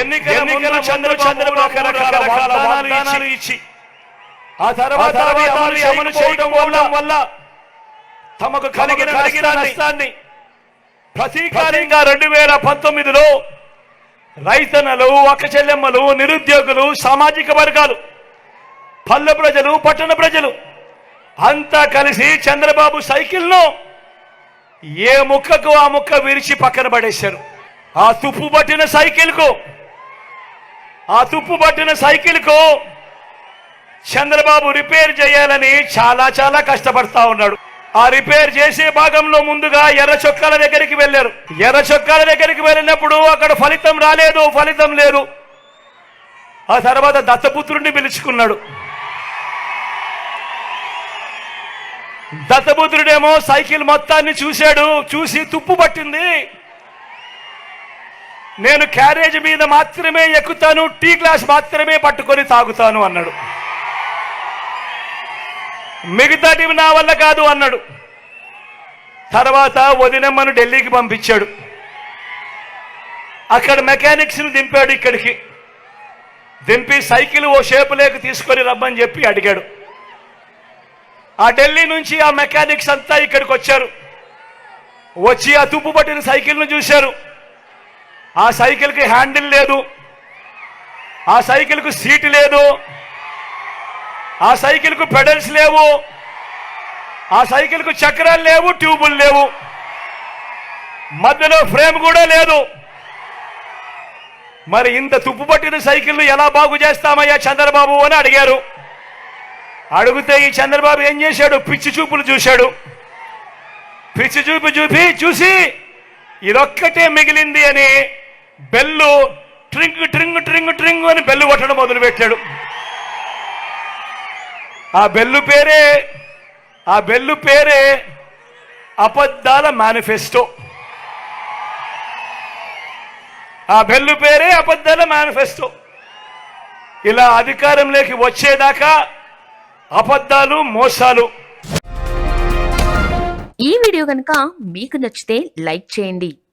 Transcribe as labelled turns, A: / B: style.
A: ఎన్నికల ముందు చంద్ర చంద్రబాబు రకరకాల వాగ్దానాలు ఇచ్చి. ఆ తర్వాత అమలు చేయడం వల్ల వల్ల తమకు కలిగిన కలిగిన నష్టాన్ని ప్రతీకారంగా రెండు వేల పంతొమ్మిదిలో రైతన్నలు అక్క చెల్లెమ్మలు నిరుద్యోగులు సామాజిక వర్గాలు పల్లె ప్రజలు పట్టణ ప్రజలు అంతా కలిసి చంద్రబాబు సైకిల్ను ఏ ముక్కకు ఆ ముక్క విరిచి పక్కన పడేశారు. ఆ తుప్పు పట్టిన సైకిల్కు ఆ తుప్పు పట్టిన సైకిల్కు చంద్రబాబు రిపేర్ చేయాలని చాలా చాలా కష్టపడతా ఉన్నాడు. ఆ రిపేర్ చేసే భాగంలో ముందుగా ఎర్ర చొక్కాల దగ్గరికి వెళ్ళారు. ఎర్ర చొక్కాల దగ్గరికి వెళ్ళినప్పుడు అక్కడ ఫలితం రాలేదు ఫలితం లేదు. ఆ తర్వాత దత్తపుత్రుడిని పిలుచుకున్నాడు. దత్తపుత్రుడేమో సైకిల్ మొత్తాన్ని చూశాడు చూసి తుప్పు పట్టింది. నేను క్యారేజ్ మీద మాత్రమే ఎక్కుతాను టీ గ్లాస్ మాత్రమే పట్టుకొని తాగుతాను అన్నాడు. మిగతాటివి నా వల్ల కాదు అన్నాడు. తర్వాత వదినమ్మను ఢిల్లీకి పంపించాడు. అక్కడ మెకానిక్స్ని దింపాడు ఇక్కడికి. దింపి సైకిల్ ఓ షేపు లేక తీసుకొని రమ్మని చెప్పి అడిగాడు. ఆ ఢిల్లీ నుంచి ఆ మెకానిక్స్ అంతా ఇక్కడికి వచ్చారు. వచ్చి ఆ తుప్పు పట్టిన సైకిల్ను చూశారు. ఆ సైకిల్కి హ్యాండిల్ లేదు. ఆ సైకిల్కు సీటు లేదు. ఆ సైకిల్కు పెడల్స్ లేవు. ఆ సైకిల్కు చక్రాలు లేవు ట్యూబులు లేవు. మధ్యలో ఫ్రేమ్ కూడా లేదు. మరి ఇంత తుప్పు పట్టిన సైకిళ్ళు ఎలా బాగు చేస్తామయ్యా చంద్రబాబు అని అడిగారు. అడిగితే ఈ చంద్రబాబు ఏం చేశాడు? పిచ్చి చూపులు చూశాడు. పిచ్చి చూపు చూపి చూసి ఇదొక్కటే మిగిలింది అని బెల్లు ట్రింగ్ ట్రింగ్ ట్రింగ్ ట్రింగ్ అని బెల్లు కొట్టడం మొదలుపెట్టాడు. ఆ బెల్లు పేరే ఆ బెల్లు పేరే అబద్ధాల మేనిఫెస్టో. ఆ బెల్లు పేరే అబద్ధాల మేనిఫెస్టో. ఇలా అధికారంలోకి వచ్చేదాకా అబద్ధాలు మోసాలు.
B: ఈ వీడియో కనుక మీకు నచ్చితే లైక్ చేయండి.